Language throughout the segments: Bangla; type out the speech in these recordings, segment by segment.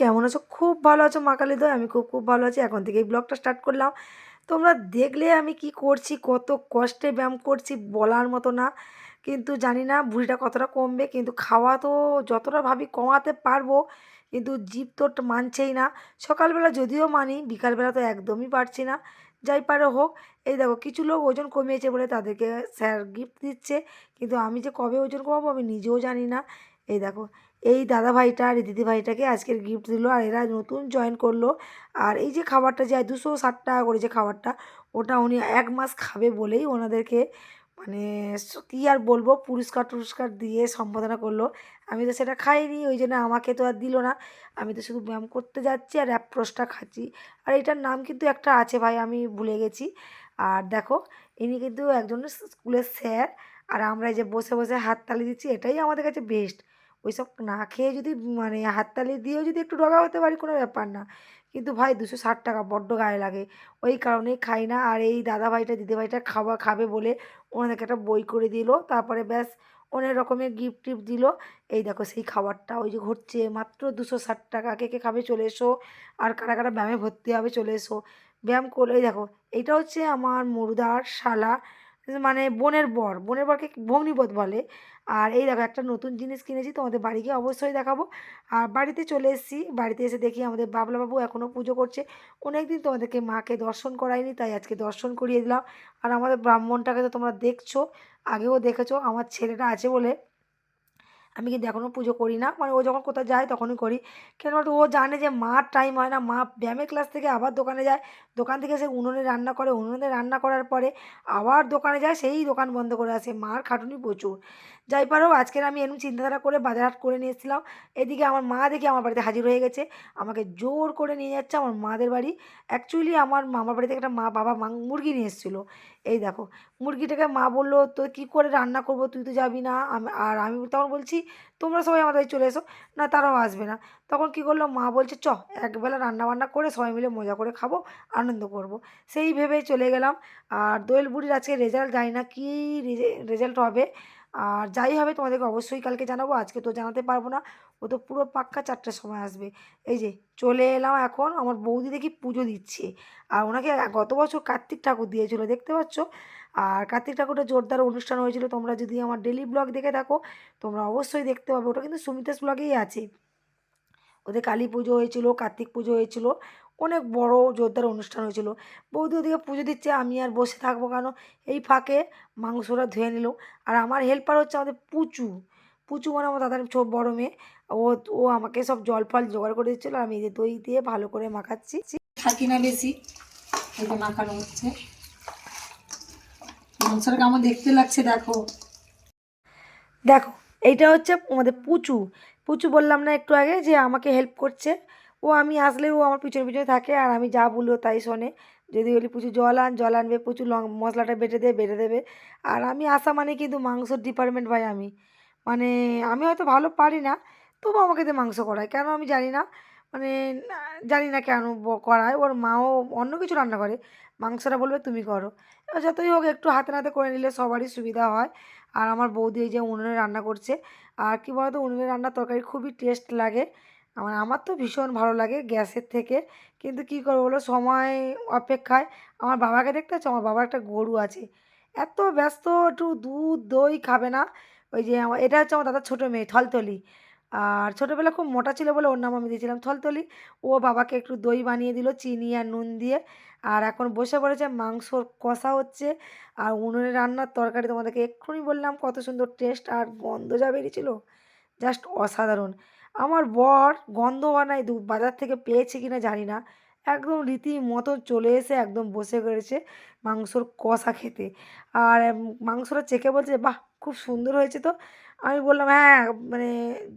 কেমন আছো? খুব ভালো আছো মা কালী দয় আমি খুব খুব ভালো আছি। এখন থেকে এই ব্লগটা স্টার্ট করলাম। তোমরা দেখলে আমি কি করছি, কত কষ্টে ব্যায়াম করছি বলার মতো না। কিন্তু জানি না, ভুঁড়িটা কতটা কমবে। কিন্তু খাওয়া তো যতটা ভাবি কমাতে পারব, কিন্তু জিভ তো মানছেই না। সকালবেলা যদিও মানি, বিকালবেলা তো একদমই পারছি না। যাই পারে হোক, এই দেখো কিছু লোক ওজন কমিয়েছে বলে তাদেরকে স্যার গিফট দিচ্ছে। কিন্তু আমি যে কবে ওজন কমাবো আমি নিজেও জানি না। এই দেখো এই দাদা ভাইটা আর এই দিদি ভাইটাকে আজকের গিফট দিল আর এরা নতুন জয়েন করল। আর এই যে খাবারটা যে দুশো ষাট টাকা করে যে খাবারটা, ওটা উনি এক মাস খাবে বলেই ওনাদেরকে মানে কী আর বলব, পুরস্কার টুরস্কার দিয়ে সম্বোধনা করল। আমি তো সেটা খাইনি, ওই জন্য আমাকে তো আর দিল না। আমি তো শুধু ব্যায়াম করতে যাচ্ছি আর অ্যাপ্রোসটা খাচ্ছি। আর এটার নাম কিন্তু একটা আছে ভাই, আমি ভুলে গেছি। আর দেখো, ইনি কিন্তু একজন স্কুলের স্যার আর আমরা এই যে বসে বসে হাততালি দিচ্ছি, এটাই আমাদের কাছে বেস্ট ওইসব না খেয়ে যদি মানে হাততালি দিয়েও যদি একটু রগা হতে পারি কোনো ব্যাপার না। কিন্তু ভাই দুশো ষাট টাকা বড্ড গায়ে লাগে। ওই কারণেই খাই না। আর এই দাদা ভাইটা দিদি ভাইটা খাওয়া খাবে বলে ওনাদেরকে একটা বই করে দিল। তারপরে ব্যাস অনেক রকমের গিফট টিফট দিল। এই দেখো সেই খাবারটা। ওই যে ঘটছে মাত্র দুশো ষাট টাকা। কে কে খাবে চলে এসো। আর কারা কারা ব্যায়ামে ভর্তি হবে চলে এসো। ব্যায়াম করলে দেখো, এইটা হচ্ছে আমার মুরদার শালা। মানে বোনের বর, বোনের বরকে ভগ্নিপথ বলে। আর এই দেখো, একটা নতুন জিনিস কিনেছি, তোমাদের বাড়িকে অবশ্যই দেখাবো। আর বাড়িতে চলে এসেছি, বাড়িতে এসে দেখি আমাদের বাবলা বাবু এখনও পুজো করছে। অনেক দিন তোমাদেরকে মাকে দর্শন করায়নি, তাই আজকে দর্শন করিয়ে দিলাম। আর আমাদের ব্রাহ্মণটাকে তো তোমরা দেখছ, আগেও দেখেছ, আমার ছেলেটা আছে বলে আমি কিন্তু এখনও পুজো করি না। মানে ও যখন কোথাও যায় তখনই করি। কেন ও জানে যে মার টাইম হয় না। মা ব্যায়ামের ক্লাস থেকে আবার দোকানে যায়। দোকান থেকে সে উনুনে রান্না করে। উনুনে রান্না করার পরে আবার দোকানে যায়। সেই দোকান বন্ধ করে আসে। মার খাটুনি প্রচুর। যাই পারো, আজকের আমি এরকম চিন্তাধারা করে বাজার হাট করে নিয়ে এসেছিলাম। এদিকে আমার মা দেখে আমার বাড়িতে হাজির হয়ে গেছে। আমাকে জোর করে নিয়ে যাচ্ছে আমার মাদের বাড়ি। অ্যাকচুয়ালি আমার মামার বাড়ি থেকে একটা মা বাবা মা মুরগি নিয়ে এসেছিল। এই দেখো, মুরগিটাকে মা বলল তো কী করে রান্না করব? তুই তো যাবি না। আর আমি তখন বলছি, তোমরা সবাই আমাদের চলে এসো। না, তারাও আসবে না। তখন কী করল, মা বলছে, চ, একবেলা রান্না বান্না করে সবাই মিলে মজা করে খাব, আনন্দ করব। সেই ভেবেই চলে গেলাম। আর দোয়েল বুড়ির আজকে রেজাল্ট জানি না কী রেজাল্ট হবে। আর যাই হবে তোমাদেরকে অবশ্যই কালকে জানাব, আজকে তো জানাতে পারব না। ও তো পুরো পাক্কা চারটার সময় আসবে। এই যে, চলে এলাম এখন, আমার বৌদি দেখি পুজো দিচ্ছে। আর ওনাকে গত বছর কার্তিক ঠাকুর দিয়েছিল, দেখতে পাচ্ছ? আর কার্তিক ঠাকুরটা জোরদার অনুষ্ঠান হয়েছিল, তোমরা যদি আমার ডেলি ব্লগ দেখে থাকো, তোমরা অবশ্যই দেখতে পাবে। ওটা কিন্তু সুমিতাস ব্লগেই আছে। ওদের কালী পুজো হয়েছিল, কার্তিক পুজো হয়েছিল। অনেক বড় জোরদার অনুষ্ঠান হয়েছিল। বৌদি ওদিকে পুজো দিচ্ছে আমি আর বসে থাকব কেন? এই ফাঁকে মাংসটা ধুয়ে নিল। আর আমার হেল্পার হচ্ছে আমাদের পুচু। পুচু মানে আমার দাদার ছোট বড় মেয়ে। ও ও আমাকে সব জল ফল জোগাড় করে দিচ্ছিল আমি এই যে দই দিয়ে ভালো করে মাখাচ্ছি। থাকি না বেশি যে মাখানো হচ্ছে। মাংসটা কেমন দেখতে লাগছে দেখো। দেখো এইটা হচ্ছে আমাদের পুচু। পুচু বললাম না একটু আগে যে আমাকে হেল্প করছে। ও আমি আসলে ও আমার পিছনে পিছনে থাকে আর আমি যা বলব তাই শোনে। যদি বলি প্রচুর জল আন, জল আনবে, প্রচুর লং মশলাটা বেটে দেবে বেটে দেবে। আর আমি আসা মানে কিন্তু মাংসর ডিপার্টমেন্ট ভাই আমি। মানে আমি হয়তো ভালো পারি না, তবু আমাকে দিয়ে মাংস করায়। কেন আমি জানি না? মানে জানি না কেন করায়। ওর মাও অন্য কিছু রান্না করে। মাংসটা বলবে তুমি করো। এবার যতই হোক একটু হাতে নাতে করে নিলে সবারই সুবিধা হয়। আর আমার বৌদি এই যে উনুনে রান্না করছে। আর কি বলতো? উনুনে রান্নার তরকারি খুবই টেস্ট লাগে। আমার আমার তো ভীষণ ভালো লাগে গ্যাসের থেকে। কিন্তু কী করব বলো? সময় অপেক্ষায় আমার বাবাকে দেখতে হচ্ছে আমার বাবার একটা গরু আছে। এত ব্যস্ত, একটু দুধ, দই খাবে না। ওই যে আমার, এটা হচ্ছে আমার দাদার ছোটো মেয়ে, থলতলি। আর ছোটোবেলা খুব মোটা ছিল বলে ওর নাম আমি দিয়েছিলাম থলতলি। ও বাবাকে একটু দই বানিয়ে দিল, চিনি আর নুন দিয়ে। আর এখন বসে পড়েছে, মাংসর কষা হচ্ছে। আর উনুনে রান্নার তরকারি তোমাদেরকে এক্ষুনি বললাম, কত সুন্দর টেস্ট আর গন্ধ যা বেরিয়েছিল। জাস্ট অসাধারণ। আমার বর গন্ধ বানায় দু, বাজার থেকে পেয়েছে কি না জানি না। একদম রীতিমতো চলে এসে একদম বসে গেছে মাংসর কষা খেতে। আর মাংসটা চেখে বলছে, বাহ, খুব সুন্দর হয়েছে তো। আমি বললাম হ্যাঁ মানে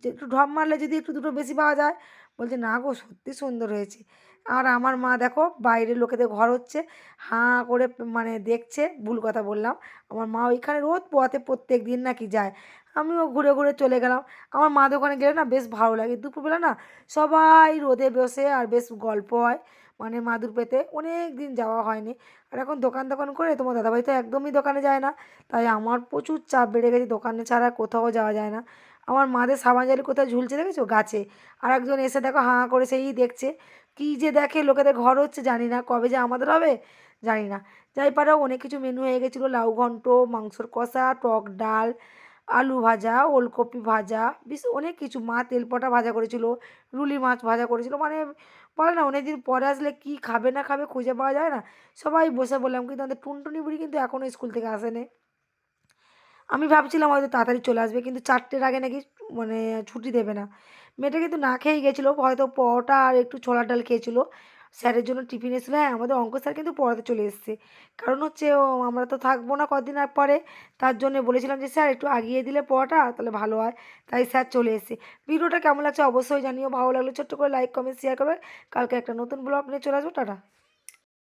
যে একটু ঢপ মারলে যদি একটু দুটো বেশি পাওয়া যায়? বলছে, না গো, সত্যি সুন্দর হয়েছে। আর আমার মা দেখো, বাইরের লোকেদের ঘর হচ্ছে, হাঁ করে মানে দেখছে, ভুল কথা বললাম। আমার মা ওইখানে রোদ পোয়াতে প্রত্যেক দিন নাকি যায়। আমিও ঘুরে ঘুরে চলে গেলাম। আমার মা দোকানে গেলে না বেশ ভালো লাগে। দুপুরবেলা না সবাই রোদে বসে আর বেশ গল্প হয়। মানে মাদুর পেতে অনেক দিন যাওয়া হয়নি। আর এখন দোকান দোকান করে তোমার দাদাভাই তো একদমই দোকানে যায় না। তাই আমার প্রচুর চাপ বেড়ে গেছে দোকানে ছাড়া কোথাও যাওয়া যায় না। আমার মাদের সাবান জালি কোথায় ঝুলছে দেখেছ? গাছে। আর একজন এসে দেখো হাঁ হাঁ করে সেই দেখছে। কী যে দেখে লোকেদের ঘর হচ্ছে জানি না। কবে যে আমাদের হবে জানি না। যাই পারো, অনেক কিছু মেনু হয়ে গেছিল। লাউ ঘন্ট, মাংসর কষা, টক ডাল আলু ভাজা, ওলকপি ভাজা, বেশ অনেক কিছু। মা তেলপটা ভাজা করেছিল, রুলি মাছ ভাজা করেছিল। মানে বলে না অনেক দিন পরে আসলে কী খাবে না খাবে খুঁজে পাওয়া যায় না। সবাই বসে বললাম, কিন্তু আমাদের টুনটুনি বুড়ি কিন্তু এখনও স্কুল থেকে আসেনি। আমি ভাবছিলাম হয়তো তাড়াতাড়ি চলে আসবে, কিন্তু চারটের আগে নাকি মানে ছুটি দেবে না। মেয়েটা কিন্তু না খেয়েই গেছিল, হয়তো পরোটা আর একটু ছোলার ডাল খেয়েছিলো। স্যারের জন্য টিফিন এসেছিল। হ্যাঁ আমাদের অঙ্ক স্যার কিন্তু পড়াতে চলে এসছে। কারণ হচ্ছে ও, আমরা তো থাকব না কদিন আর পরে। তার জন্য বলেছিলাম যে, স্যার, একটু আগিয়ে দিলে পড়াটা, তাহলে ভালো হয়। তাই স্যার চলে এসছে। ভিডিওটা কেমন লাগছে অবশ্যই জানিও। ভালো লাগলে ছোট্ট করে লাইক কমেন্ট শেয়ার করবে। কালকে একটা নতুন ব্লগ নিয়ে চলে আসব। টাটা।